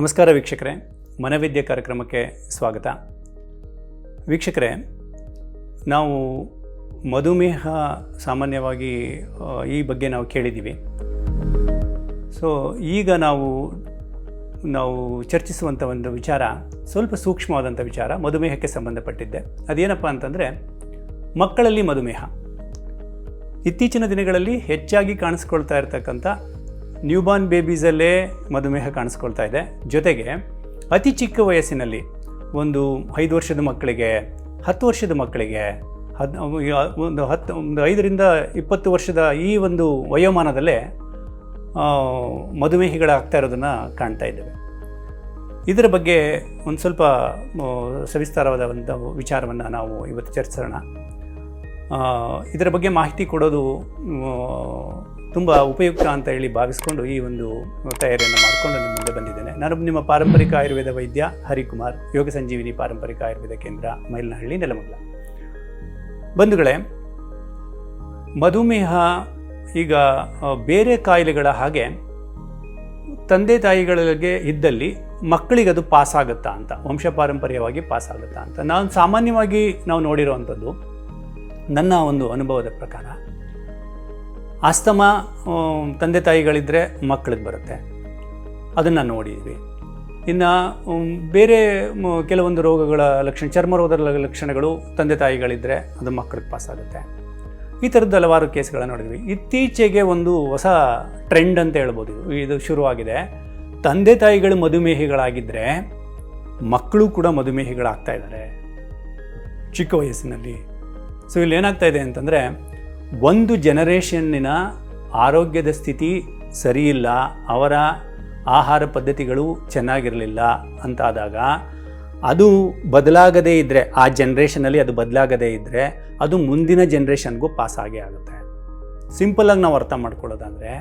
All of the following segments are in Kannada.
ನಮಸ್ಕಾರ ವೀಕ್ಷಕರೇ, ಮನವಿದ್ಯೆ ಕಾರ್ಯಕ್ರಮಕ್ಕೆ ಸ್ವಾಗತ. ವೀಕ್ಷಕರೇ, ನಾವು ಮಧುಮೇಹ ಸಾಮಾನ್ಯವಾಗಿ ಈ ಬಗ್ಗೆ ನಾವು ಕೇಳಿದ್ದೀವಿ. ಸೊ ಈಗ ನಾವು ನಾವು ಚರ್ಚಿಸುವಂಥ ಒಂದು ವಿಚಾರ, ಸ್ವಲ್ಪ ಸೂಕ್ಷ್ಮವಾದಂಥ ವಿಚಾರ, ಮಧುಮೇಹಕ್ಕೆ ಸಂಬಂಧಪಟ್ಟಿದ್ದೆ. ಅದೇನಪ್ಪ ಅಂತಂದರೆ, ಮಕ್ಕಳಲ್ಲಿ ಮಧುಮೇಹ. ಇತ್ತೀಚಿನ ದಿನಗಳಲ್ಲಿ ಹೆಚ್ಚಾಗಿ ಕಾಣಿಸ್ಕೊಳ್ತಾ ಇರತಕ್ಕಂಥ ನ್ಯೂಬಾರ್ನ್ ಬೇಬೀಸಲ್ಲೇ ಮಧುಮೇಹ ಕಾಣಿಸ್ಕೊಳ್ತಾ ಇದೆ. ಜೊತೆಗೆ ಅತಿ ಚಿಕ್ಕ ವಯಸ್ಸಿನಲ್ಲಿ ಒಂದು ಐದು ವರ್ಷದ ಮಕ್ಕಳಿಗೆ, ಹತ್ತು ವರ್ಷದ ಮಕ್ಕಳಿಗೆ, ಹದ್ ಒಂದು ಹತ್ತು, ಒಂದು ಐದರಿಂದ ಇಪ್ಪತ್ತು ವರ್ಷದ ಈ ಒಂದು ವಯೋಮಾನದಲ್ಲೇ ಮಧುಮೇಹಿಗಳಾಗ್ತಾ ಇರೋದನ್ನು ಕಾಣ್ತಾ ಇದ್ದೇವೆ. ಇದರ ಬಗ್ಗೆ ಒಂದು ಸ್ವಲ್ಪ ಸವಿಸ್ತಾರವಾದ ಒಂದು ವಿಚಾರವನ್ನು ನಾವು ಇವತ್ತು ಚರ್ಚಿಸೋಣ. ಇದರ ಬಗ್ಗೆ ಮಾಹಿತಿ ಕೊಡೋದು ತುಂಬ ಉಪಯುಕ್ತ ಅಂತ ಹೇಳಿ ಭಾವಿಸ್ಕೊಂಡು ಈ ಒಂದು ತಯಾರಿಯನ್ನು ಮಾಡಿಕೊಂಡು ನಿಮ್ಮ ಮುಂದೆ ಬಂದಿದ್ದೇನೆ. ನಾನು ನಿಮ್ಮ ಪಾರಂಪರಿಕ ಆಯುರ್ವೇದ ವೈದ್ಯ ಹರಿಕುಮಾರ್, ಯೋಗ ಸಂಜೀವಿನಿ ಪಾರಂಪರಿಕ ಆಯುರ್ವೇದ ಕೇಂದ್ರ, ಮೈಲನಹಳ್ಳಿ, ನೆಲಮಂಗಲ. ಬಂಧುಗಳೇ, ಮಧುಮೇಹ ಈಗ ಬೇರೆ ಕಾಯಿಲೆಗಳ ಹಾಗೆ ತಂದೆ ತಾಯಿಗಳಿಗೆ ಇದ್ದಲ್ಲಿ ಮಕ್ಕಳಿಗೆ ಅದು ಪಾಸ್ ಆಗುತ್ತಾ ಅಂತ, ವಂಶ ಪಾರಂಪರ್ಯವಾಗಿ ಪಾಸ್ ಆಗುತ್ತಾ ಅಂತ. ನಾನು ಸಾಮಾನ್ಯವಾಗಿ ನಾವು ನೋಡಿರುವಂಥದ್ದು ನನ್ನ ಒಂದು ಅನುಭವದ ಪ್ರಕಾರ ಆಸ್ತಮ ತಂದೆ ತಾಯಿಗಳಿದ್ದರೆ ಮಕ್ಕಳಿಗೆ ಬರುತ್ತೆ. ಅದನ್ನು ನೋಡಿದ್ವಿ. ಇನ್ನು ಬೇರೆ ಕೆಲವೊಂದು ರೋಗಗಳ ಲಕ್ಷಣ, ಚರ್ಮ ರೋಗದ ಲಕ್ಷಣಗಳು ತಂದೆ ತಾಯಿಗಳಿದ್ದರೆ ಅದು ಮಕ್ಕಳಿಗೆ ಪಾಸ್ ಆಗುತ್ತೆ. ಈ ಥರದ್ದು ಹಲವಾರು ಕೇಸ್ಗಳನ್ನು ನೋಡಿದ್ವಿ. ಇತ್ತೀಚೆಗೆ ಒಂದು ಹೊಸ ಟ್ರೆಂಡ್ ಅಂತ ಹೇಳ್ಬೋದು. ಇದು. ಇದು ಶುರುವಾಗಿದೆ. ತಂದೆ ತಾಯಿಗಳು ಮಧುಮೇಹಿಗಳಾಗಿದ್ದರೆ ಮಕ್ಕಳು ಕೂಡ ಮಧುಮೇಹಿಗಳಾಗ್ತಾ ಇದ್ದಾರೆ ಚಿಕ್ಕ ವಯಸ್ಸಿನಲ್ಲಿ. ಸೊ ಇಲ್ಲಿ ಏನಾಗ್ತಾ ಇದೆ ಅಂತಂದರೆ ಒಂದು ಜನರೇಷನ್ನಿನ ಆರೋಗ್ಯದ ಸ್ಥಿತಿ ಸರಿಯಿಲ್ಲ, ಅವರ ಆಹಾರ ಪದ್ಧತಿಗಳು ಚೆನ್ನಾಗಿರಲಿಲ್ಲ ಅಂತಾದಾಗ ಅದು ಬದಲಾಗದೇ ಇದ್ದರೆ ಆ ಜನ್ರೇಷನಲ್ಲಿ ಅದು ಬದಲಾಗದೇ ಇದ್ದರೆ ಅದು ಮುಂದಿನ ಜನ್ರೇಷನ್ಗೂ ಪಾಸ್ ಆಗೇ ಆಗುತ್ತೆ. ಸಿಂಪಲಾಗಿ ನಾವು ಅರ್ಥ ಮಾಡ್ಕೊಳ್ಳೋದಂದರೆ,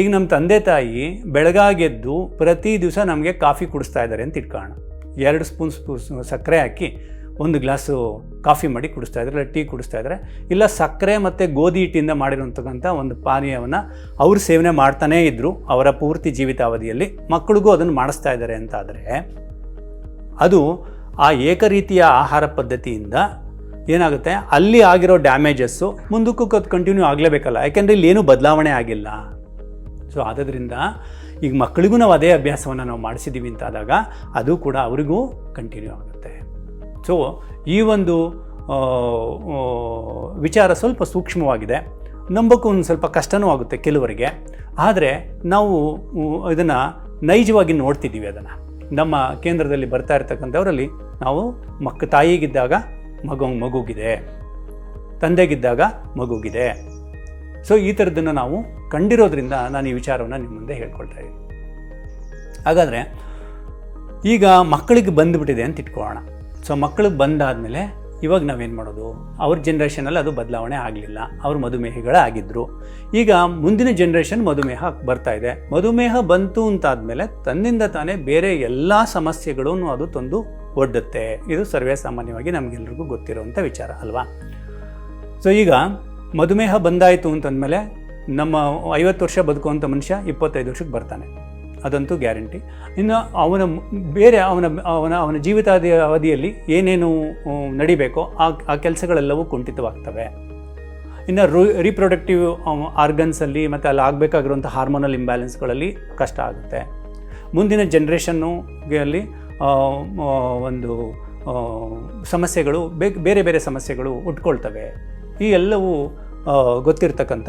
ಈಗ ನಮ್ಮ ತಂದೆ ತಾಯಿ ಬೆಳಗಾಗೆದ್ದು ಪ್ರತಿ ದಿವಸ ನಮಗೆ ಕಾಫಿ ಕುಡಿಸ್ತಾ ಇದ್ದಾರೆ ಅಂತ ಇಟ್ಕೋಣ ಎರಡು ಸ್ಪೂನ್ ಸ್ಪೂ ಸಕ್ಕರೆ ಹಾಕಿ ಒಂದು ಗ್ಲಾಸು ಕಾಫಿ ಮಾಡಿ ಕುಡಿಸ್ತಾ ಇದ್ದಾರೆ ಟೀ ಕುಡಿಸ್ತಾ ಇದ್ದಾರೆ. ಇಲ್ಲ ಸಕ್ಕರೆ ಮತ್ತು ಗೋಧಿ ಹಿಟ್ಟಿಂದ ಮಾಡಿರುವಂತಕ್ಕಂಥ ಒಂದು ಪಾನೀಯವನ್ನು ಅವರು ಸೇವನೆ ಮಾಡ್ತಾನೇ ಇದ್ದರು ಅವರ ಪೂರ್ತಿ ಜೀವಿತಾವಧಿಯಲ್ಲಿ ಮಕ್ಕಳಿಗೂ ಅದನ್ನು ಮಾಡಿಸ್ತಾ ಇದ್ದಾರೆ ಅಂತಾದರೆ, ಅದು ಆ ಏಕರೀತಿಯ ಆಹಾರ ಪದ್ಧತಿಯಿಂದ ಏನಾಗುತ್ತೆ? ಅಲ್ಲಿ ಆಗಿರೋ ಡ್ಯಾಮೇಜಸ್ಸು ಮುಂದಕ್ಕೂ ಕಂಟಿನ್ಯೂ ಆಗಲೇಬೇಕಲ್ಲ. ಯಾಕೆಂದರೆ ಇಲ್ಲಿ ಏನೂ ಬದಲಾವಣೆ ಆಗಿಲ್ಲ. ಸೊ ಆದ್ದರಿಂದ ಈಗ ಮಕ್ಕಳಿಗೂ ನಾವು ಅದೇ ಅಭ್ಯಾಸವನ್ನು ನಾವು ಮಾಡಿಸಿದ್ದೀವಿ ಅಂತಾದಾಗ ಅದು ಕೂಡ ಅವರಿಗೂ ಕಂಟಿನ್ಯೂ ಆಗುತ್ತೆ ಸೊ ಈ ಒಂದು ವಿಚಾರ ಸ್ವಲ್ಪ ಸೂಕ್ಷ್ಮವಾಗಿದೆ. ನಂಬಕ್ಕೂ ಒಂದು ಸ್ವಲ್ಪ ಕಷ್ಟನೂ ಆಗುತ್ತೆ ಕೆಲವರಿಗೆ. ಆದರೆ ನಾವು ಇದನ್ನು ನೈಜವಾಗಿ ನೋಡ್ತಿದ್ದೀವಿ ಅದನ್ನು. ನಮ್ಮ ಕೇಂದ್ರದಲ್ಲಿ ಬರ್ತಾ ಇರ್ತಕ್ಕಂಥವರಲ್ಲಿ ನಾವು ಮಕ್ಕ ತಾಯಿಗಿದ್ದಾಗ ಮಗು, ಮಗುಗಿದೆ. ತಂದೆಗಿದ್ದಾಗ ಮಗುಗಿದೆ. ಸೊ ಈ ಥರದ್ದನ್ನು ನಾವು ಕಂಡಿರೋದ್ರಿಂದ ನಾನು ಈ ವಿಚಾರವನ್ನು ನಿಮ್ಮ ಮುಂದೆ ಹೇಳ್ಕೊಳ್ತಾ ಇದ್ದೀನಿ. ಹಾಗಾದರೆ ಈಗ ಮಕ್ಕಳಿಗೆ ಬಂದುಬಿಟ್ಟಿದೆ ಅಂತ ಇಟ್ಕೊಳ್ಳೋಣ. ಸೊ ಮಕ್ಕಳು ಬಂದಾದಮೇಲೆ ಇವಾಗ ನಾವೇನು ಮಾಡೋದು? ಅವ್ರ ಜನ್ರೇಷನಲ್ಲಿ ಅದು ಬದಲಾವಣೆ ಆಗಲಿಲ್ಲ. ಅವರು ಮಧುಮೇಹಿಗಳಾಗಿದ್ದರು ಈಗ ಮುಂದಿನ ಜನ್ರೇಷನ್ ಮಧುಮೇಹ ಬರ್ತಾ ಇದೆ. ಮಧುಮೇಹ ಬಂತು ಅಂತಾದಮೇಲೆ ತನ್ನಿಂದ ತಾನೇ ಬೇರೆ ಎಲ್ಲ ಸಮಸ್ಯೆಗಳನ್ನು ಅದು ತಂದು ಒಡ್ಡುತ್ತೆ. ಇದು ಸರ್ವೇ ಸಾಮಾನ್ಯವಾಗಿ ನಮಗೆಲ್ರಿಗೂ ಗೊತ್ತಿರುವಂಥ ವಿಚಾರ ಅಲ್ವಾ? ಸೊ ಈಗ ಮಧುಮೇಹ ಬಂದಾಯಿತು ಅಂತಂದಮೇಲೆ ನಮ್ಮ ಐವತ್ತು ವರ್ಷ ಬದುಕುವಂಥ ಮನುಷ್ಯ ಇಪ್ಪತ್ತೈದು ವರ್ಷಕ್ಕೆ ಬರ್ತಾನೆ. ಅದಂತೂ ಗ್ಯಾರಂಟಿ. ಇನ್ನು ಅವನ ಬೇರೆ ಅವನ ಅವನ ಅವನ ಜೀವಿತಾದ ಅವಧಿಯಲ್ಲಿ ಏನೇನು ನಡಿಬೇಕೋ ಆ ಆ ಕೆಲಸಗಳೆಲ್ಲವೂ ಕುಂಠಿತವಾಗ್ತವೆ. ಇನ್ನು ರು ರೀಪ್ರೊಡಕ್ಟಿವ್ ಆರ್ಗನ್ಸಲ್ಲಿ ಮತ್ತು ಅಲ್ಲಿ ಆಗಬೇಕಾಗಿರುವಂಥ ಹಾರ್ಮೋನಲ್ ಇಂಬ್ಯಾಲೆನ್ಸ್ಗಳಲ್ಲಿ ಕಷ್ಟ ಆಗುತ್ತೆ. ಮುಂದಿನ ಜನ್ರೇಷನ್ನು ಅಲ್ಲಿ ಆ, ಆ, ಒಂದು ಸಮಸ್ಯೆಗಳು ಬೇರೆ ಬೇರೆ ಸಮಸ್ಯೆಗಳು ಉಟ್ಕೊಳ್ತವೆ. ಈ ಎಲ್ಲವೂ ಗೊತ್ತಿರ್ತಕ್ಕಂಥ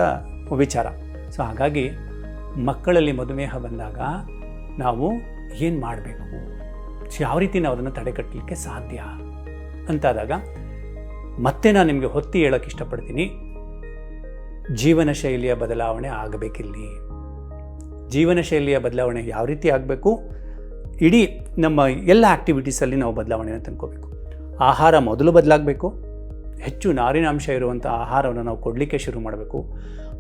ವಿಚಾರ. ಸೊ ಹಾಗಾಗಿ ಮಕ್ಕಳಲ್ಲಿ ಮಧುಮೇಹ ಬಂದಾಗ ನಾವು ಏನು ಮಾಡಬೇಕು? ಯಾವ ರೀತಿ ನಾವು ಅದನ್ನು ತಡೆಗಟ್ಟಲಿಕ್ಕೆ ಸಾಧ್ಯ? ಅಂತಾದಾಗ, ಮತ್ತೆ ನಾನು ನಿಮಗೆ ಹೊತ್ತಿ ಹೇಳೋಕ್ಕೆ ಇಷ್ಟಪಡ್ತೀನಿ. ಜೀವನ ಶೈಲಿಯ ಬದಲಾವಣೆ ಆಗಬೇಕಿಲ್ಲಿ. ಜೀವನ ಶೈಲಿಯ ಬದಲಾವಣೆ ಯಾವ ರೀತಿ ಆಗಬೇಕು? ಇಡೀ ನಮ್ಮ ಎಲ್ಲ ಆ್ಯಕ್ಟಿವಿಟೀಸಲ್ಲಿ ನಾವು ಬದಲಾವಣೆಯನ್ನು ತಂದ್ಕೋಬೇಕು. ಆಹಾರ ಮೊದಲು ಬದಲಾಗಬೇಕು. ಹೆಚ್ಚು ನಾರಿನಾಂಶ ಇರುವಂಥ ಆಹಾರವನ್ನು ನಾವು ಕೊಡಲಿಕ್ಕೆ ಶುರು ಮಾಡಬೇಕು.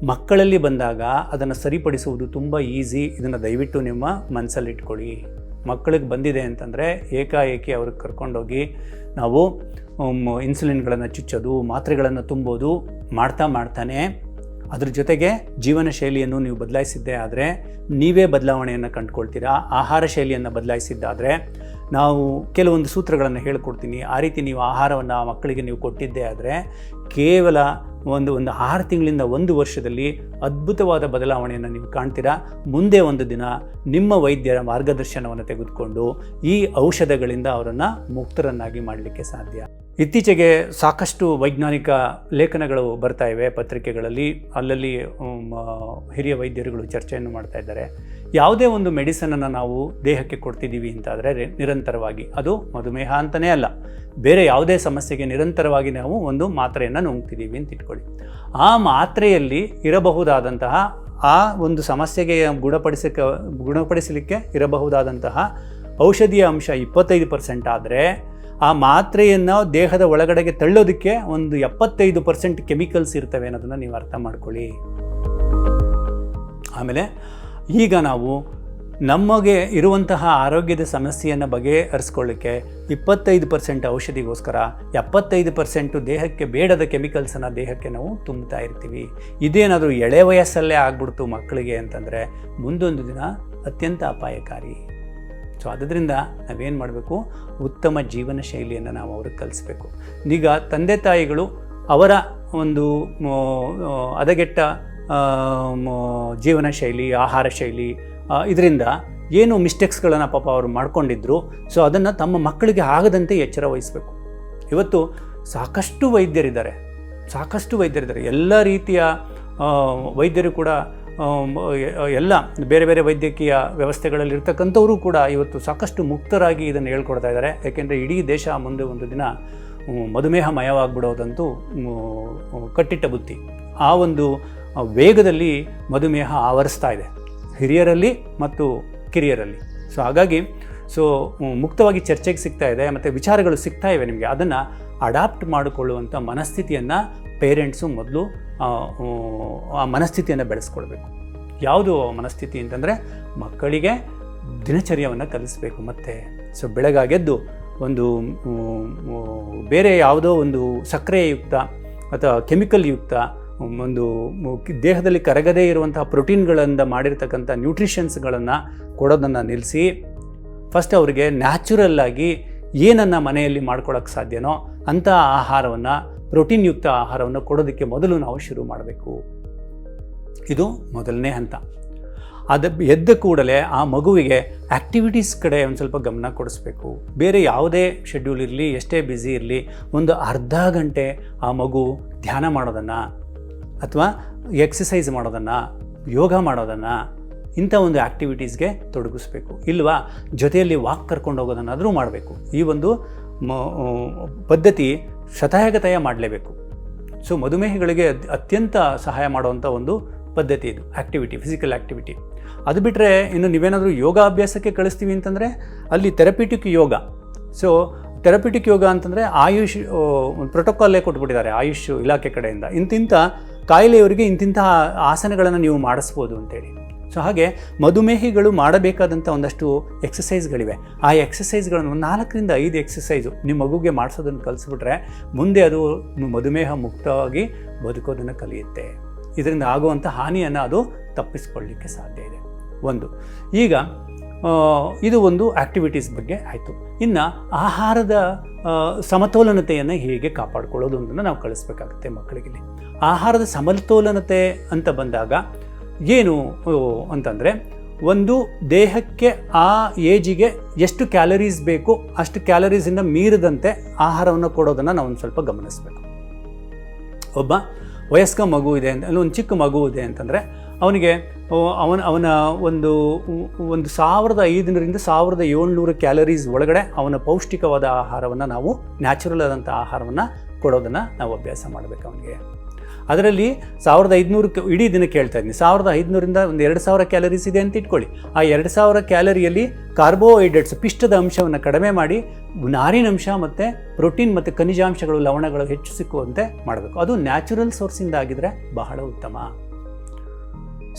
ಮಕ್ಕಳಲ್ಲಿ ಬಂದಾಗ ಅದನ್ನು ಸರಿಪಡಿಸುವುದು ತುಂಬ ಈಸಿ. ಇದನ್ನು ದಯವಿಟ್ಟು ನಿಮ್ಮ ಮನಸ್ಸಲ್ಲಿಟ್ಕೊಳ್ಳಿ ಮಕ್ಕಳಿಗೆ ಬಂದಿದೆ ಅಂತಂದರೆ ಏಕಾಏಕಿ ಅವ್ರಿಗೆ ಕರ್ಕೊಂಡೋಗಿ ನಾವು ಇನ್ಸುಲಿನ್ಗಳನ್ನು ಚುಚ್ಚೋದು, ಮಾತ್ರೆಗಳನ್ನು ತುಂಬೋದು, ಮಾಡ್ತಾ ಮಾಡ್ತಾನೆ. ಅದ್ರ ಜೊತೆಗೆ ಜೀವನ ಶೈಲಿಯನ್ನು ನೀವು ಬದಲಾಯಿಸಿದ್ದೇ ಆದರೆ ನೀವೇ ಬದಲಾವಣೆಯನ್ನು ಕಂಡುಕೊಳ್ತೀರಾ? ಆಹಾರ ಶೈಲಿಯನ್ನು ಬದಲಾಯಿಸಿದ್ದಾದರೆ ನಾವು ಕೆಲವೊಂದು ಸೂತ್ರಗಳನ್ನು ಹೇಳ್ಕೊಡ್ತೀನಿ. ಆ ರೀತಿ ನೀವು ಆಹಾರವನ್ನು ಆ ಮಕ್ಕಳಿಗೆ ನೀವು ಕೊಟ್ಟಿದ್ದೇ ಆದರೆ, ಕೇವಲ ಒಂದು ಒಂದು ಆರು ತಿಂಗಳಿಂದ ಒಂದು ವರ್ಷದಲ್ಲಿ ಅದ್ಭುತವಾದ ಬದಲಾವಣೆಯನ್ನು ನೀವು ಕಾಣ್ತೀರಾ? ಮುಂದೆ ಒಂದು ದಿನ ನಿಮ್ಮ ವೈದ್ಯರ ಮಾರ್ಗದರ್ಶನವನ್ನು ತೆಗೆದುಕೊಂಡು ಈ ಔಷಧಗಳಿಂದ ಅವರನ್ನು ಮುಕ್ತರನ್ನಾಗಿ ಮಾಡಲಿಕ್ಕೆ ಸಾಧ್ಯ. ಇತ್ತೀಚೆಗೆ ಸಾಕಷ್ಟು ವೈಜ್ಞಾನಿಕ ಲೇಖನಗಳು ಬರ್ತಾ ಇವೆ ಪತ್ರಿಕೆಗಳಲ್ಲಿ. ಅಲ್ಲಲ್ಲಿ ಹಿರಿಯ ವೈದ್ಯರುಗಳು ಚರ್ಚೆಯನ್ನು ಮಾಡ್ತಾ ಇದ್ದಾರೆ. ಯಾವುದೇ ಒಂದು ಮೆಡಿಸನನ್ನು ನಾವು ದೇಹಕ್ಕೆ ಕೊಡ್ತಿದ್ದೀವಿ ಅಂತಾದರೆ ನಿರಂತರವಾಗಿ. ಅದು ಮಧುಮೇಹ ಅಂತಲೇ ಅಲ್ಲ. ಬೇರೆ ಯಾವುದೇ ಸಮಸ್ಯೆಗೆ ನಿರಂತರವಾಗಿ ನಾವು ಒಂದು ಮಾತ್ರೆಯನ್ನು ನುಂಗ್ತಿದ್ದೀವಿ ಅಂತ ಇಟ್ಕೊಳ್ಳಿ. ಆ ಮಾತ್ರೆಯಲ್ಲಿ ಇರಬಹುದಾದಂತಹ ಆ ಒಂದು ಸಮಸ್ಯೆಗೆ ಗುಣಪಡಿಸಕ್ಕೆ ಗುಣಪಡಿಸಲಿಕ್ಕೆ ಇರಬಹುದಾದಂತಹ ಔಷಧಿಯ ಅಂಶ ಇಪ್ಪತ್ತೈದು ಪರ್ಸೆಂಟ್ ಆದರೆ ಆ ಮಾತ್ರೆಯನ್ನು ದೇಹದ ಒಳಗಡೆಗೆ ತಳ್ಳೋದಕ್ಕೆ ಒಂದು ಎಪ್ಪತ್ತೈದು ಪರ್ಸೆಂಟ್ ಕೆಮಿಕಲ್ಸ್ ಇರ್ತವೆ ಅನ್ನೋದನ್ನು ನೀವು ಅರ್ಥ ಮಾಡ್ಕೊಳ್ಳಿ. ಆಮೇಲೆ ಈಗ ನಾವು ನಮಗೆ ಇರುವಂತಹ ಆರೋಗ್ಯದ ಸಮಸ್ಯೆಯನ್ನು ಬಗೆಹರಿಸ್ಕೊಳ್ಳಿಕ್ಕೆ ಇಪ್ಪತ್ತೈದು ಪರ್ಸೆಂಟ್ ಔಷಧಿಗೋಸ್ಕರ, ಎಪ್ಪತ್ತೈದು ಪರ್ಸೆಂಟು ದೇಹಕ್ಕೆ ಬೇಡದ ಕೆಮಿಕಲ್ಸನ್ನು ದೇಹಕ್ಕೆ ನಾವು ತುಂಬ್ತಾ ಇರ್ತೀವಿ. ಇದೇನಾದರೂ ಎಳೆ ವಯಸ್ಸಲ್ಲೇ ಆಗ್ಬಿಡ್ತು ಮಕ್ಕಳಿಗೆ ಅಂತಂದರೆ ಮುಂದೊಂದು ದಿನ ಅತ್ಯಂತ ಅಪಾಯಕಾರಿ. ಸೊ ಅದರಿಂದ ನಾವೇನು ಮಾಡಬೇಕು? ಉತ್ತಮ ಜೀವನ ಶೈಲಿಯನ್ನು ನಾವು ಅವ್ರಿಗೆ ಕಲಿಸ್ಬೇಕು. ಈಗ ತಂದೆ ತಾಯಿಗಳು ಅವರ ಒಂದು ಅದಗೆಟ್ಟ ಜೀವನ ಶೈಲಿ ಆಹಾರ ಶೈಲಿ ಇದರಿಂದ ಏನು ಮಿಸ್ಟೇಕ್ಸ್ಗಳನ್ನು ಪಾಪ ಅವರು ಮಾಡ್ಕೊಂಡಿದ್ರು. ಸೊ ಅದನ್ನು ತಮ್ಮ ಮಕ್ಕಳಿಗೆ ಆಗದಂತೆ ಎಚ್ಚರ ವಹಿಸಬೇಕು. ಇವತ್ತು ಸಾಕಷ್ಟು ವೈದ್ಯರಿದ್ದಾರೆ. ಸಾಕಷ್ಟು ವೈದ್ಯರಿದ್ದಾರೆ. ಎಲ್ಲ ರೀತಿಯ ವೈದ್ಯರು ಕೂಡ ಎಲ್ಲ ಬೇರೆ ಬೇರೆ ವೈದ್ಯಕೀಯ ವ್ಯವಸ್ಥೆಗಳಲ್ಲಿ ಇರ್ತಕ್ಕಂಥವರು ಕೂಡ ಇವತ್ತು ಸಾಕಷ್ಟು ಮುಕ್ತರಾಗಿ ಇದನ್ನು ಹೇಳ್ಕೊಡ್ತಾ ಇದ್ದಾರೆ. ಯಾಕೆಂದರೆ ಇಡೀ ದೇಶ ಮುಂದೆ ಒಂದು ದಿನ ಮಧುಮೇಹ ಮಧುಮೇಹಮಯವಾಗ್ಬಿಡೋದಂತೂ ಮ್, ಕಟ್ಟಿಟ್ಟ ಬುತ್ತಿ. ಆ ಒಂದು ವೇಗದಲ್ಲಿ ಮಧುಮೇಹ ಆವರಿಸ್ತಾ ಇದೆ. ಹಿರಿಯರಲ್ಲಿ ಮತ್ತು ಕಿರಿಯರಲ್ಲಿ. ಸೊ ಹಾಗಾಗಿ ಸೊ ಮುಕ್ತವಾಗಿ ಚರ್ಚೆಗೆ ಸಿಗ್ತಾ ಇದೆ, ಮತ್ತು ವಿಚಾರಗಳು ಸಿಗ್ತಾ ಇವೆ ನಿಮಗೆ. ಅದನ್ನು ಅಡಾಪ್ಟ್ ಮಾಡಿಕೊಳ್ಳುವಂಥ ಮನಸ್ಥಿತಿಯನ್ನು ಪೇರೆಂಟ್ಸು ಮೊದಲು, ಆ ಮನಸ್ಥಿತಿಯನ್ನು ಬೆಳೆಸ್ಕೊಳ್ಬೇಕು. ಯಾವುದು ಮನಸ್ಥಿತಿ ಅಂತಂದರೆ ಮಕ್ಕಳಿಗೆ ದಿನಚರ್ಯವನ್ನು ಕಲಿಸ್ಬೇಕು ಮತ್ತೆ. ಸೊ ಬೆಳಗಾಗೆದ್ದು ಒಂದು ಬೇರೆ ಯಾವುದೋ ಒಂದು ಸಕ್ಕರೆಯುಕ್ತ ಅಥವಾ ಕೆಮಿಕಲ್ ಯುಕ್ತ ಒಂದು ದೇಹದಲ್ಲಿ ಕರಗದೇ ಇರುವಂತಹ ಪ್ರೋಟೀನ್ಗಳಿಂದ ಮಾಡಿರ್ತಕ್ಕಂಥ ನ್ಯೂಟ್ರಿಷನ್ಸ್ಗಳನ್ನು ಕೊಡೋದನ್ನು ನಿಲ್ಲಿಸಿ ಫಸ್ಟ್ ಅವರಿಗೆ ನ್ಯಾಚುರಲ್ಲಾಗಿ ಏನನ್ನು ಮನೆಯಲ್ಲಿ ಮಾಡ್ಕೊಳ್ಳೋಕ್ಕೆ ಸಾಧ್ಯನೋ ಅಂಥ ಆಹಾರವನ್ನು ಪ್ರೋಟೀನ್ ಯುಕ್ತ ಆಹಾರವನ್ನು ಕೊಡೋದಕ್ಕೆ ಮೊದಲು ನಾವು ಶುರು ಮಾಡಬೇಕು. ಇದು ಮೊದಲನೇ ಹಂತ. ಅದ ಎದ್ದ ಕೂಡಲೇ ಆ ಮಗುವಿಗೆ ಆ್ಯಕ್ಟಿವಿಟೀಸ್ ಕಡೆ ಒಂದು ಸ್ವಲ್ಪ ಗಮನ ಕೊಡಿಸ್ಬೇಕು. ಬೇರೆ ಯಾವುದೇ ಶೆಡ್ಯೂಲ್ ಇರಲಿ, ಎಷ್ಟೇ ಬ್ಯುಸಿ ಇರಲಿ, ಒಂದು ಅರ್ಧ ಗಂಟೆ ಆ ಮಗು ಧ್ಯಾನ ಮಾಡೋದನ್ನು ಅಥವಾ ಎಕ್ಸಸೈಸ್ ಮಾಡೋದನ್ನು, ಯೋಗ ಮಾಡೋದನ್ನು, ಇಂಥ ಒಂದು ಆ್ಯಕ್ಟಿವಿಟೀಸ್ಗೆ ತೊಡಗಿಸ್ಬೇಕು. ಇಲ್ವಾ? ಜೊತೆಯಲ್ಲಿ ವಾಕ್ ಕರ್ಕೊಂಡು ಹೋಗೋದನ್ನಾದರೂ ಮಾಡಬೇಕು. ಈ ಒಂದು ಪದ್ಧತಿ ಶತಾಯಗತಾಯ ಮಾಡಲೇಬೇಕು. ಸೊ ಮಧುಮೇಹಿಗಳಿಗೆ ಅತ್- ಅತ್ಯಂತ ಸಹಾಯ ಮಾಡುವಂಥ ಒಂದು ಪದ್ಧತಿ ಇದು ಆ್ಯಕ್ಟಿವಿಟಿ ಫಿಸಿಕಲ್ ಆ್ಯಕ್ಟಿವಿಟಿ ಅದು ಬಿಟ್ಟರೆ ಇನ್ನು ನೀವೇನಾದರೂ ಯೋಗ ಅಭ್ಯಾಸಕ್ಕೆ ಕಳಿಸ್ತೀವಿ ಅಂತಂದರೆ, ಅಲ್ಲಿ therapeutic yoga. So therapeutic yoga ಅಂತಂದರೆ ಆಯುಷ್ ಪ್ರೋಟೋಕಾಲೇ ಕೊಟ್ಬಿಟ್ಟಿದ್ದಾರೆ, ಆಯುಷ್ ಇಲಾಖೆ ಕಡೆಯಿಂದ. ಇಂತಿಂಥ ಕಾಯಿಲೆಯವರಿಗೆ ಇಂತಿಂತಹ ಆಸನಗಳನ್ನು ನೀವು ಮಾಡಿಸ್ಬೋದು ಅಂತೇಳಿ. ಸೊ ಹಾಗೆ ಮಧುಮೇಹಿಗಳು ಮಾಡಬೇಕಾದಂಥ ಒಂದಷ್ಟು ಎಕ್ಸಸೈಸ್ಗಳಿವೆ ಆ ಎಕ್ಸಸೈಸ್ಗಳನ್ನು ನಾಲ್ಕರಿಂದ ಐದು ಎಕ್ಸಸೈಸು ನಿಮ್ಮ ಮಗುಗೆ ಮಾಡಿಸೋದನ್ನು ಕಲಿಸ್ಬಿಟ್ರೆ ಮುಂದೆ ಅದು ಮಧುಮೇಹ ಮುಕ್ತವಾಗಿ ಬದುಕೋದನ್ನು ಕಲಿಯುತ್ತೆ. ಇದರಿಂದ ಆಗುವಂಥ ಹಾನಿಯನ್ನು ಅದು ತಪ್ಪಿಸ್ಕೊಳ್ಳಿಕ್ಕೆ ಸಾಧ್ಯ ಇದೆ. ಒಂದು. ಈಗ ಇದು ಒಂದು ಆ್ಯಕ್ಟಿವಿಟೀಸ್ ಬಗ್ಗೆ ಆಯಿತು. ಇನ್ನು ಆಹಾರದ ಸಮತೋಲನತೆಯನ್ನು ಹೇಗೆ ಕಾಪಾಡಿಕೊಳ್ಳೋದು ಅನ್ನೋದನ್ನು ನಾವು ಕಳಿಸ್ಬೇಕಾಗುತ್ತೆ ಮಕ್ಕಳಿಗೆ ಆಹಾರದ ಸಮತೋಲನತೆ ಅಂತ ಬಂದಾಗ ಏನು ಅಂತಂದರೆ ಒಂದು ದೇಹಕ್ಕೆ ಆ ಏಜಿಗೆ ಎಷ್ಟು ಕ್ಯಾಲರೀಸ್ ಬೇಕು, ಅಷ್ಟು ಕ್ಯಾಲರೀಸಿಂದ ಮೀರಿದಂತೆ ಆಹಾರವನ್ನು ಕೊಡೋದನ್ನು ನಾವು ಒಂದು ಸ್ವಲ್ಪ ಗಮನಿಸಬೇಕು. ಒಬ್ಬ ವಯಸ್ಕ ಮಗು ಇದೆ ಅಂತ ಒಂದು ಚಿಕ್ಕ ಮಗು ಇದೆ ಅಂತಂದರೆ ಅವನಿಗೆ ಅವನ ಅವನ ಒಂದು ಒಂದು ಸಾವಿರದ ಐದರಿಂದ ಸಾವಿರದ ಏಳ್ನೂರು ಕ್ಯಾಲರೀಸ್ ಒಳಗಡೆ ಅವನ ಪೌಷ್ಟಿಕವಾದ ಆಹಾರವನ್ನು ನಾವು, ನ್ಯಾಚುರಲ್ ಆದಂಥ ಆಹಾರವನ್ನು ಕೊಡೋದನ್ನು ನಾವು ಅಭ್ಯಾಸ ಮಾಡಬೇಕು ಅವನಿಗೆ. ಅದರಲ್ಲಿ ಸಾವಿರದ ಐದುನೂರಕ್ಕೆ ಇಡೀ ದಿನ ಕೇಳ್ತಾ ಇದ್ದೀನಿ. ಸಾವಿರದ ಐದುನೂರಿಂದ ಒಂದು ಎರಡು ಸಾವಿರ ಕ್ಯಾಲರೀಸ್ ಇದೆ ಅಂತ ಇಟ್ಕೊಳ್ಳಿ. ಆ ಎರಡು ಸಾವಿರ ಕ್ಯಾಲರಿಯಲ್ಲಿ ಕಾರ್ಬೋಹೈಡ್ರೇಟ್ಸ್, ಪಿಷ್ಟದ ಅಂಶವನ್ನು ಕಡಿಮೆ ಮಾಡಿ ನಾರಿನಂಶ ಮತ್ತು ಪ್ರೋಟೀನ್ ಮತ್ತು ಖನಿಜಾಂಶಗಳು, ಲವಣಗಳು ಹೆಚ್ಚು ಸಿಕ್ಕುವಂತೆ ಮಾಡಬೇಕು. ಅದು ನ್ಯಾಚುರಲ್ ಸೋರ್ಸಿಂದ ಆಗಿದ್ರೆ ಬಹಳ ಉತ್ತಮ.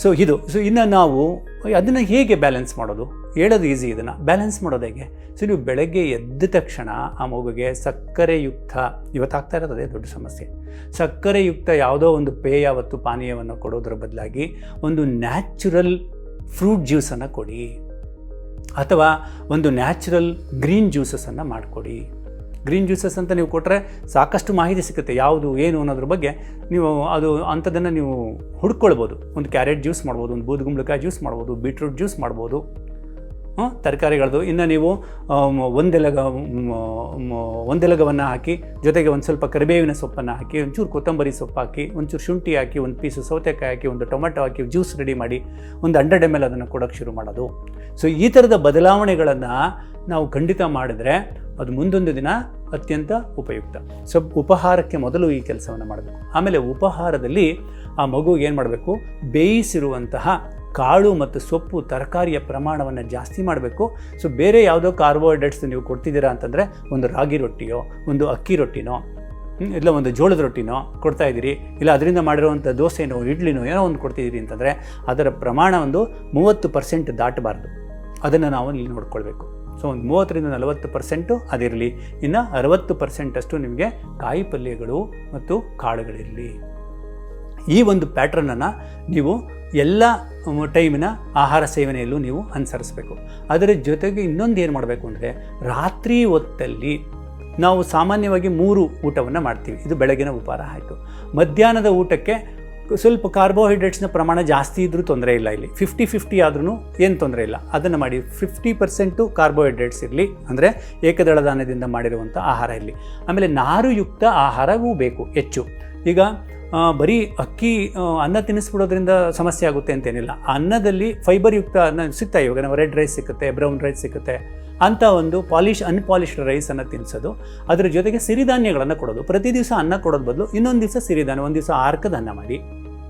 ಸೊ ಇದು ಸೊ ಇನ್ನು ನಾವು ಅದನ್ನು ಹೇಗೆ ಬ್ಯಾಲೆನ್ಸ್ ಮಾಡೋದು? ಹೇಳೋದು ಈಸಿ ಇದನ್ನು. ಬ್ಯಾಲೆನ್ಸ್ ಮಾಡೋದು ಹೇಗೆ? ಸೊ ನೀವು ಬೆಳಗ್ಗೆ ಎದ್ದ ತಕ್ಷಣ ಆ ಮಗುಗೆ ಸಕ್ಕರೆಯುಕ್ತ, ಇವತ್ತಾಗ್ತಾ ಇರೋದು ಅದೇ ದೊಡ್ಡ ಸಮಸ್ಯೆ. ಸಕ್ಕರೆಯುಕ್ತ ಯಾವುದೋ ಒಂದು ಪೇಯ ಮತ್ತು ಪಾನೀಯವನ್ನು ಕೊಡೋದ್ರ ಬದಲಾಗಿ ಒಂದು ನ್ಯಾಚುರಲ್ ಫ್ರೂಟ್ ಜ್ಯೂಸನ್ನು ಕೊಡಿ. ಅಥವಾ ಒಂದು ನ್ಯಾಚುರಲ್ ಗ್ರೀನ್ ಜ್ಯೂಸಸನ್ನು ಮಾಡಿಕೊಡಿ. ಗ್ರೀನ್ ಜ್ಯೂಸಸ್ ಅಂತ ನೀವು ಕೊಟ್ಟರೆ ಸಾಕಷ್ಟು ಮಾಹಿತಿ ಸಿಗುತ್ತೆ, ಯಾವುದು, ಏನು ಅನ್ನೋದ್ರ ಬಗ್ಗೆ. ನೀವು ಅದು, ಅಂಥದ್ದನ್ನು ನೀವು ಹುಡ್ಕೊಳ್ಬೋದು. ಒಂದು ಕ್ಯಾರೆಟ್ ಜ್ಯೂಸ್ ಮಾಡ್ಬೋದು, ಒಂದು ಬೂದುಗುಂಬಳಕಾಯಿ ಜ್ಯೂಸ್ ಮಾಡ್ಬೋದು, ಬೀಟ್ರೂಟ್ ಜ್ಯೂಸ್ ಮಾಡ್ಬೋದು. ತರಕಾರಿಗಳದ್ದು ಇನ್ನು ನೀವು ಒಂದೆಲಗ ಒಂದೆಲಗವನ್ನು ಹಾಕಿ, ಜೊತೆಗೆ ಒಂದು ಸ್ವಲ್ಪ ಕರಿಬೇವಿನ ಸೊಪ್ಪನ್ನು ಹಾಕಿ, ಒಂಚೂರು ಕೊತ್ತಂಬರಿ ಸೊಪ್ಪು ಹಾಕಿ, ಒಂಚೂರು ಶುಂಠಿ ಹಾಕಿ, ಒಂದು ಪೀಸು ಸೌತೆಕಾಯಿ ಹಾಕಿ, ಒಂದು ಟೊಮೆಟೊ ಹಾಕಿ, ಜ್ಯೂಸ್ ರೆಡಿ ಮಾಡಿ, ಒಂದು ಹಂಡ್ರೆಡ್ ಎಂ ಎಲ್ ಅದನ್ನು ಕೊಡೋಕ್ಕೆ ಶುರು ಮಾಡೋದು. ಸೊ, ಈ ಥರದ ಬದಲಾವಣೆಗಳನ್ನು ನಾವು ಖಂಡಿತ ಮಾಡಿದ್ರೆ ಅದು ಮುಂದೊಂದು ದಿನ ಅತ್ಯಂತ ಉಪಯುಕ್ತ. ಸೊ, ಉಪಹಾರಕ್ಕೆ ಮೊದಲು ಈ ಕೆಲಸವನ್ನು ಮಾಡಬೇಕು. ಆಮೇಲೆ ಉಪಹಾರದಲ್ಲಿ ಆ ಮಗುಗೆ ಏನು ಮಾಡಬೇಕು? ಬೇಯಿಸಿರುವಂತಹ ಕಾಳು ಮತ್ತು ಸೊಪ್ಪು ತರಕಾರಿಯ ಪ್ರಮಾಣವನ್ನು ಜಾಸ್ತಿ ಮಾಡಬೇಕು. ಸೊ, ಬೇರೆ ಯಾವುದೋ ಕಾರ್ಬೋಹೈಡ್ರೇಟ್ಸ್ ನೀವು ಕೊಡ್ತಿದ್ದೀರಾ ಅಂತಂದರೆ ಒಂದು ರಾಗಿ ರೊಟ್ಟಿಯೋ, ಒಂದು ಅಕ್ಕಿ ರೊಟ್ಟಿನೋ ಇಲ್ಲ ಒಂದು ಜೋಳದ ರೊಟ್ಟಿನೋ ಕೊಡ್ತಾ ಇದ್ದೀರಿ. ಇಲ್ಲ ಅದರಿಂದ ಮಾಡಿರುವಂಥ ದೋಸೆನೋ, ಇಡ್ಲಿನೋ ಏನೋ ಒಂದು ಕೊಡ್ತಿದ್ದೀರಿ ಅಂತಂದರೆ ಅದರ ಪ್ರಮಾಣ ಒಂದು ಮೂವತ್ತು ಪರ್ಸೆಂಟ್ ದಾಟಬಾರ್ದು. ಅದನ್ನು ನಾವು ಇಲ್ಲಿ ನೋಡ್ಕೊಳ್ಬೇಕು. ಸೊ ಒಂದು ಮೂವತ್ತರಿಂದ ನಲವತ್ತು ಪರ್ಸೆಂಟು ಅದಿರಲಿ. ಇನ್ನು ಅರವತ್ತು ಪರ್ಸೆಂಟಷ್ಟು ನಿಮಗೆ ಕಾಯಿ ಪಲ್ಯಗಳು ಮತ್ತು ಕಾಳುಗಳಿರಲಿ. ಈ ಒಂದು ಪ್ಯಾಟ್ರನನ್ನು ನೀವು ಎಲ್ಲ ಟೈಮಿನ ಆಹಾರ ಸೇವನೆಯಲ್ಲೂ ನೀವು ಅನುಸರಿಸಬೇಕು. ಅದರ ಜೊತೆಗೆ ಇನ್ನೊಂದು ಏನು ಮಾಡಬೇಕು ಅಂದರೆ ರಾತ್ರಿ ಹೊತ್ತಲ್ಲಿ ನಾವು ಸಾಮಾನ್ಯವಾಗಿ ಮೂರು ಊಟವನ್ನು ಮಾಡ್ತೀವಿ. ಇದು ಬೆಳಗಿನ ಉಪಹಾರ ಆಯಿತು. ಮಧ್ಯಾಹ್ನದ ಊಟಕ್ಕೆ ಸ್ವಲ್ಪ ಕಾರ್ಬೋಹೈಡ್ರೇಟ್ಸ್ನ ಪ್ರಮಾಣ ಜಾಸ್ತಿ ಇದ್ದರೂ ತೊಂದರೆ ಇಲ್ಲ ಇಲ್ಲಿ. ಫಿಫ್ಟಿ ಫಿಫ್ಟಿ ಆದ್ರೂ ಏನು ತೊಂದರೆ ಇಲ್ಲ. ಅದನ್ನು ಮಾಡಿ ಫಿಫ್ಟಿ ಪರ್ಸೆಂಟು ಕಾರ್ಬೋಹೈಡ್ರೇಟ್ಸ್ ಇರಲಿ. ಅಂದರೆ ಏಕದಳ ಧಾನ್ಯದಿಂದ ಮಾಡಿರುವಂಥ ಆಹಾರ ಇರಲಿ. ಆಮೇಲೆ ನಾರುಯುಕ್ತ ಆಹಾರವೂ ಬೇಕು, ಹೆಚ್ಚು. ಈಗ ಬರೀ ಅಕ್ಕಿ ಅನ್ನ ತಿನ್ನಿಸ್ಬಿಡೋದ್ರಿಂದ ಸಮಸ್ಯೆ ಆಗುತ್ತೆ ಅಂತೇನಿಲ್ಲ. ಅನ್ನದಲ್ಲಿ ಫೈಬರ್ ಯುಕ್ತ ಅನ್ನ ಸಿಗ್ತಾ ಇವಾಗ ನಾವು ರೆಡ್ ರೈಸ್ ಸಿಗುತ್ತೆ ಬ್ರೌನ್ ರೈಸ್ ಸಿಗುತ್ತೆ. ಅಂಥ ಒಂದು ಪಾಲಿಶ್ ಅನ್ಪಾಲಿಶ್ಡ್ ರೈಸನ್ನು ತಿನ್ನಿಸೋದು ಅದರ ಜೊತೆಗೆ ಸಿರಿಧಾನ್ಯಗಳನ್ನು ಕೊಡೋದು. ಪ್ರತಿ ದಿವಸ ಅನ್ನ ಕೊಡೋದು ಬದಲು ಇನ್ನೊಂದು ದಿವಸ ಸಿರಿಧಾನ್ಯ, ಒಂದು ದಿವಸ ಆರ್ಕದ ಅನ್ನ ಮಾಡಿ.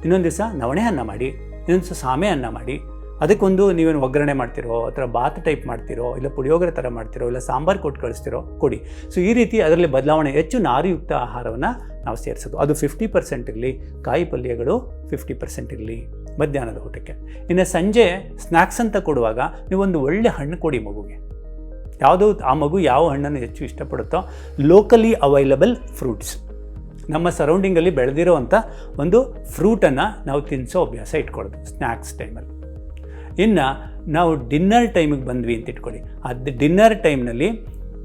ಇನ್ನೊಂದು ದಿವಸ ನವಣೆ ಅನ್ನ ಮಾಡಿ, ಇನ್ನೊಂದು ದಿವಸ ಸಾಮೆ ಅನ್ನ ಮಾಡಿ, ಅದಕ್ಕೊಂದು ನೀವೇನು ಒಗ್ಗರಣೆ ಮಾಡ್ತಿರೋ, ಅಥವಾ ಬಾತ್ ಟೈಪ್ ಮಾಡ್ತಿರೋ, ಇಲ್ಲ ಪುಳಿಯೋಗರೆ ಥರ ಮಾಡ್ತಿರೋ, ಇಲ್ಲ ಸಾಂಬಾರು ಕೊಟ್ಟು ಕಳಿಸ್ತಿರೋ, ಕೊಡಿ. ಸೊ ಈ ರೀತಿ ಅದರಲ್ಲಿ ಬದಲಾವಣೆ, ಹೆಚ್ಚು ನಾರಿಯುಕ್ತ ಆಹಾರವನ್ನು ನಾವು ಸೇರಿಸೋದು. ಅದು ಫಿಫ್ಟಿ ಪರ್ಸೆಂಟ್ ಇರಲಿ, ಕಾಯಿ ಪಲ್ಯಗಳು ಫಿಫ್ಟಿ ಪರ್ಸೆಂಟ್ ಇರಲಿ ಮಧ್ಯಾಹ್ನದ ಊಟಕ್ಕೆ. ಇನ್ನು ಸಂಜೆ ಸ್ನ್ಯಾಕ್ಸ್ ಅಂತ ಕೊಡುವಾಗ ನೀವೊಂದು ಒಳ್ಳೆ ಹಣ್ಣು ಕೊಡಿ ಮಗುಗೆ. ಯಾವುದೋ ಆ ಮಗು ಯಾವ ಹಣ್ಣನ್ನು ಹೆಚ್ಚು ಇಷ್ಟಪಡುತ್ತೋ ಲೋಕಲಿ ಅವೈಲಬಲ್ ಫ್ರೂಟ್ಸ್ ನಮ್ಮ ಸರೌಂಡಿಂಗಲ್ಲಿ ಬೆಳೆದಿರೋವಂಥ ಒಂದು ಫ್ರೂಟನ್ನು ನಾವು ತಿನ್ನಿಸೋ ಅಭ್ಯಾಸ ಇಟ್ಕೊಳ್ಳೋದು ಸ್ನ್ಯಾಕ್ಸ್ ಟೈಮಲ್ಲಿ. ಇನ್ನು ನಾವು ಡಿನ್ನರ್ ಟೈಮಿಗೆ ಬಂದ್ವಿ ಅಂತ ಇಟ್ಕೊಳ್ಳಿ. ಅದು ಡಿನ್ನರ್ ಟೈಮ್ನಲ್ಲಿ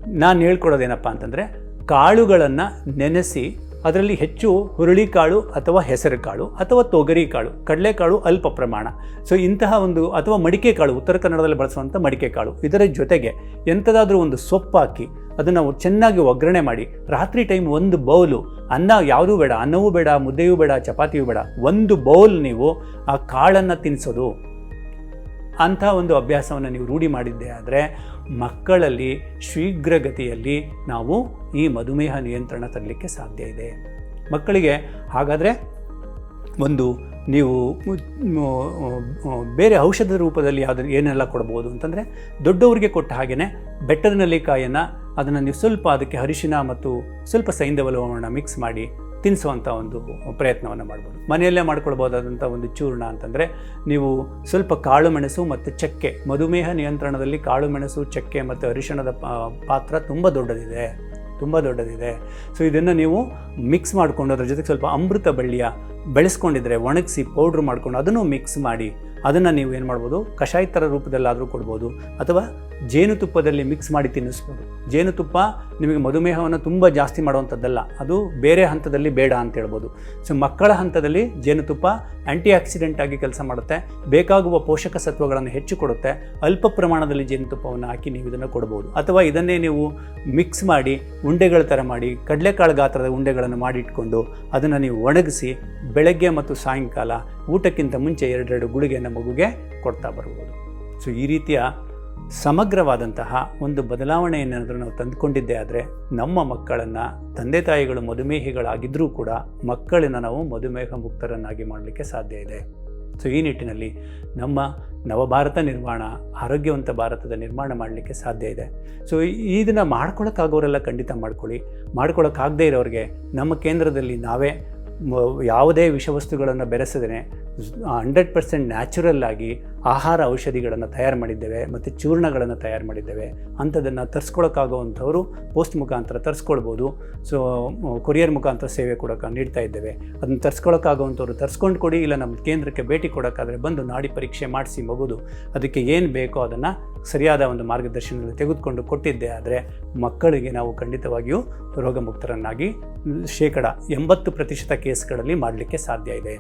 ನಾನು ಹೇಳ್ಕೊಡೋದೇನಪ್ಪ ಅಂತಂದರೆ ಕಾಳುಗಳನ್ನು ನೆನೆಸಿ ಅದರಲ್ಲಿ ಹೆಚ್ಚು ಹುರುಳಿಕಾಳು ಅಥವಾ ಹೆಸರು ಕಾಳು ಅಥವಾ ತೊಗರಿ ಕಾಳು ಕಡಲೆಕಾಳು ಅಲ್ಪ ಪ್ರಮಾಣ. ಸೊ ಇಂತಹ ಒಂದು ಅಥವಾ ಮಡಿಕೆ ಕಾಳು ಉತ್ತರ ಕನ್ನಡದಲ್ಲಿ ಬಳಸುವಂಥ ಮಡಿಕೆ ಕಾಳು ಇದರ ಜೊತೆಗೆ ಎಂಥದಾದರೂ ಒಂದು ಸೊಪ್ಪು ಹಾಕಿ ಅದನ್ನು ಚೆನ್ನಾಗಿ ಒಗ್ಗರಣೆ ಮಾಡಿ, ರಾತ್ರಿ ಟೈಮ್ ಒಂದು ಬೌಲು ಅನ್ನ ಯಾವುದೂ ಬೇಡ, ಅನ್ನವೂ ಬೇಡ, ಮುದ್ದೆಯೂ ಬೇಡ, ಚಪಾತಿಯೂ ಬೇಡ, ಒಂದು ಬೌಲ್ ನೀವು ಆ ಕಾಳನ್ನು ತಿನ್ನಿಸೋದು ಅಂಥ ಒಂದು ಅಭ್ಯಾಸವನ್ನು ನೀವು ರೂಢಿ ಮಾಡಿದ್ದೆ ಆದರೆ ಮಕ್ಕಳಲ್ಲಿ ಶೀಘ್ರಗತಿಯಲ್ಲಿ ನಾವು ಈ ಮಧುಮೇಹ ನಿಯಂತ್ರಣ ತರಲಿಕ್ಕೆ ಸಾಧ್ಯ ಇದೆ. ಮಕ್ಕಳಿಗೆ ಹಾಗಾದರೆ ಒಂದು ನೀವು ಬೇರೆ ಔಷಧದ ರೂಪದಲ್ಲಿ ಯಾವ್ದು ಏನೆಲ್ಲ ಕೊಡ್ಬೋದು ಅಂತಂದರೆ ದೊಡ್ಡವರಿಗೆ ಕೊಟ್ಟ ಹಾಗೆಯೇ ಬೆಟ್ಟದ ನೆಲ್ಲಿಕಾಯನ್ನು ಅದನ್ನು ನೀವು ಸ್ವಲ್ಪ ಅದಕ್ಕೆ ಅರಿಶಿನ ಮತ್ತು ಸ್ವಲ್ಪ ಸೈಂಧವ ಮಿಕ್ಸ್ ಮಾಡಿ ತಿನ್ನಿಸುವಂಥ ಒಂದು ಪ್ರಯತ್ನವನ್ನು ಮಾಡ್ಬೋದು. ಮನೆಯಲ್ಲೇ ಮಾಡ್ಕೊಳ್ಬೋದಾದಂಥ ಒಂದು ಚೂರ್ಣ ಅಂತಂದರೆ ನೀವು ಸ್ವಲ್ಪ ಕಾಳು ಮೆಣಸು ಮತ್ತು ಚಕ್ಕೆ, ಮಧುಮೇಹ ನಿಯಂತ್ರಣದಲ್ಲಿ ಕಾಳು ಮೆಣಸು, ಚಕ್ಕೆ ಮತ್ತು ಅರಿಶಿಣದ ಪಾತ್ರ ತುಂಬ ದೊಡ್ಡದಿದೆ. ತುಂಬ ದೊಡ್ಡದಿದೆ. ಸೊ, ಇದನ್ನು ನೀವು ಮಿಕ್ಸ್ ಮಾಡಿಕೊಂಡು ಅದ್ರ ಜೊತೆಗೆ ಸ್ವಲ್ಪ ಅಮೃತ ಬಳ್ಳಿಯ ಬೆಳೆಸ್ಕೊಂಡಿದ್ರೆ, ಒಣಗಿಸಿ ಪೌಡ್ರ್ ಮಾಡ್ಕೊಂಡು ಅದನ್ನು ಮಿಕ್ಸ್ ಮಾಡಿ ಅದನ್ನು ನೀವು ಏನು ಮಾಡ್ಬೋದು ಕಷಾಯ ಥರ ರೂಪದಲ್ಲಾದರೂ ಕೊಡ್ಬೋದು ಅಥವಾ ಜೇನುತುಪ್ಪದಲ್ಲಿ ಮಿಕ್ಸ್ ಮಾಡಿ ತಿನ್ನಿಸ್ಬೋದು. ಜೇನುತುಪ್ಪ ನಿಮಗೆ ಮಧುಮೇಹವನ್ನು ತುಂಬ ಜಾಸ್ತಿ ಮಾಡುವಂಥದ್ದಲ್ಲ, ಅದು ಬೇರೆ ಹಂತದಲ್ಲಿ ಬೇಡ ಅಂತ ಹೇಳ್ಬೋದು. ಸೊ ಮಕ್ಕಳ ಹಂತದಲ್ಲಿ ಜೇನುತುಪ್ಪ ಆ್ಯಂಟಿ ಆಕ್ಸಿಡೆಂಟ್ ಆಗಿ ಕೆಲಸ ಮಾಡುತ್ತೆ, ಬೇಕಾಗುವ ಪೋಷಕ ಸತ್ವಗಳನ್ನು ಹೆಚ್ಚು ಕೊಡುತ್ತೆ, ಅಲ್ಪ ಪ್ರಮಾಣದಲ್ಲಿ ಜೇನುತುಪ್ಪವನ್ನು ಹಾಕಿ ನೀವು ಇದನ್ನು ಕೊಡ್ಬೋದು. ಅಥವಾ ಇದನ್ನೇ ನೀವು ಮಿಕ್ಸ್ ಮಾಡಿ, ಉಂಡೆಗಳ ಥರ ಮಾಡಿ, ಕಡಲೆಕಾಳು ಗಾತ್ರದ ಉಂಡೆಗಳನ್ನು ಮಾಡಿಟ್ಕೊಂಡು ಅದನ್ನು ನೀವು ಒಣಗಿಸಿ ಬೆಳಗ್ಗೆ ಮತ್ತು ಸಾಯಂಕಾಲ ಊಟಕ್ಕಿಂತ ಮುಂಚೆ ಎರಡೆರಡು ಗುಳಿಗೆಯನ್ನು ಮಗುಗೆ ಕೊಡ್ತಾ ಬರ್ಬೋದು. ಸೊ ಈ ರೀತಿಯ ಸಮಗ್ರವಾದಂತಹ ಒಂದು ಬದಲಾವಣೆಯನ್ನೇನಾದರೂ ನಾವು ತಂದುಕೊಂಡಿದ್ದೇ ಆದರೆ ನಮ್ಮ ಮಕ್ಕಳನ್ನು, ತಂದೆ ತಾಯಿಗಳು ಮಧುಮೇಹಿಗಳಾಗಿದ್ದರೂ ಕೂಡ ಮಕ್ಕಳನ್ನು ನಾವು ಮಧುಮೇಹ ಮುಕ್ತರನ್ನಾಗಿ ಮಾಡಲಿಕ್ಕೆ ಸಾಧ್ಯ ಇದೆ. ಸೊ ಈ ನಿಟ್ಟಿನಲ್ಲಿ ನಮ್ಮ ನವಭಾರತ ನಿರ್ಮಾಣ, ಆರೋಗ್ಯವಂತ ಭಾರತದ ನಿರ್ಮಾಣ ಮಾಡಲಿಕ್ಕೆ ಸಾಧ್ಯ ಇದೆ. ಸೊ ಇದನ್ನು ಮಾಡ್ಕೊಳಕ್ಕಾಗೋರೆಲ್ಲ ಖಂಡಿತ ಮಾಡ್ಕೊಳ್ಳಿ. ಮಾಡ್ಕೊಳಕ್ಕಾಗದೇ ಇರೋರಿಗೆ ನಮ್ಮ ಕೇಂದ್ರದಲ್ಲಿ ನಾವೇ ಯಾವುದೇ ವಿಷವಸ್ತುಗಳನ್ನು ಬೆರೆಸದೇ ಹಂಡ್ರೆಡ್ ಪರ್ಸೆಂಟ್ ನ್ಯಾಚುರಲ್ ಆಗಿ ಆಹಾರ ಔಷಧಿಗಳನ್ನು ತಯಾರು ಮಾಡಿದ್ದೇವೆ ಮತ್ತು ಚೂರ್ಣಗಳನ್ನು ತಯಾರು ಮಾಡಿದ್ದೇವೆ ಅಂಥದ್ದನ್ನು ತರಿಸ್ಕೊಳಕ್ಕಾಗುವಂಥವ್ರು ಪೋಸ್ಟ್ ಮುಖಾಂತರ ತರಿಸ್ಕೊಳ್ಬೋದು. ಸೊ ಕೊರಿಯರ್ ಮುಖಾಂತರ ಸೇವೆ ಕೊಡೋಕೆ ನೀಡ್ತಾ ಇದ್ದೇವೆ. ಅದನ್ನು ತರಿಸ್ಕೊಳಕ್ಕಾಗುವಂಥವ್ರು ತರಿಸ್ಕೊಂಡು ಕೊಡಿ, ಇಲ್ಲ ನಮ್ಮ ಕೇಂದ್ರಕ್ಕೆ ಭೇಟಿ ಕೊಡೋಕ್ಕಾದರೆ ಬಂದು ನಾಡಿ ಪರೀಕ್ಷೆ ಮಾಡಿಸಿ ಮಗುದು. ಅದಕ್ಕೆ ಏನು ಬೇಕೋ ಅದನ್ನು ಸರಿಯಾದ ಒಂದು ಮಾರ್ಗದರ್ಶನದಲ್ಲಿ ತೆಗೆದುಕೊಂಡು ಕೊಟ್ಟಿದ್ದೆ. ಆದರೆ ಮಕ್ಕಳಿಗೆ ನಾವು ಖಂಡಿತವಾಗಿಯೂ ರೋಗಮುಕ್ತರನ್ನಾಗಿ ಶೇಕಡ ಎಂಬತ್ತು ಪ್ರತಿಶತ ಕೇಸ್ಗಳಲ್ಲಿ ಮಾಡಲಿಕ್ಕೆ ಸಾಧ್ಯ ಇದೆ.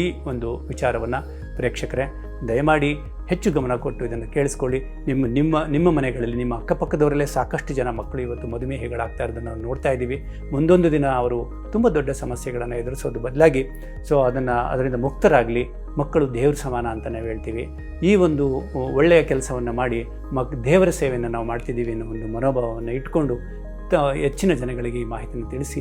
ಈ ಒಂದು ವಿಚಾರವನ್ನು ಪ್ರೇಕ್ಷಕರೇ, ದಯಮಾಡಿ ಹೆಚ್ಚು ಗಮನ ಕೊಟ್ಟು ಇದನ್ನು ಕೇಳಿಸ್ಕೊಳ್ಳಿ. ನಿಮ್ಮ ನಿಮ್ಮ ನಿಮ್ಮ ಮನೆಗಳಲ್ಲಿ, ನಿಮ್ಮ ಅಕ್ಕಪಕ್ಕದವರಲ್ಲೇ ಸಾಕಷ್ಟು ಜನ ಮಕ್ಕಳು ಇವತ್ತು ಮಧುಮೇಹಿಗಳಾಗ್ತಾ ಇರೋದನ್ನು ನಾವು ನೋಡ್ತಾ ಇದ್ದೀವಿ. ಮುಂದೊಂದು ದಿನ ಅವರು ತುಂಬ ದೊಡ್ಡ ಸಮಸ್ಯೆಗಳನ್ನು ಎದುರಿಸೋದು ಬದಲಾಗಿ, ಸೊ ಅದನ್ನು, ಅದರಿಂದ ಮುಕ್ತರಾಗಲಿ, ಮಕ್ಕಳು ದೇವ್ರ ಸಮಾನ ಅಂತ ನಾವು ಹೇಳ್ತೀವಿ. ಈ ಒಂದು ಒಳ್ಳೆಯ ಕೆಲಸವನ್ನು ಮಾಡಿ, ಮಕ್, ದೇವರ ಸೇವೆಯನ್ನು ನಾವು ಮಾಡ್ತಿದ್ದೀವಿ ಅನ್ನೋ ಒಂದು ಮನೋಭಾವವನ್ನು ಇಟ್ಕೊಂಡು ಹೆಚ್ಚಿನ ಜನಗಳಿಗೆ ಈ ಮಾಹಿತಿಯನ್ನು ತಿಳಿಸಿ.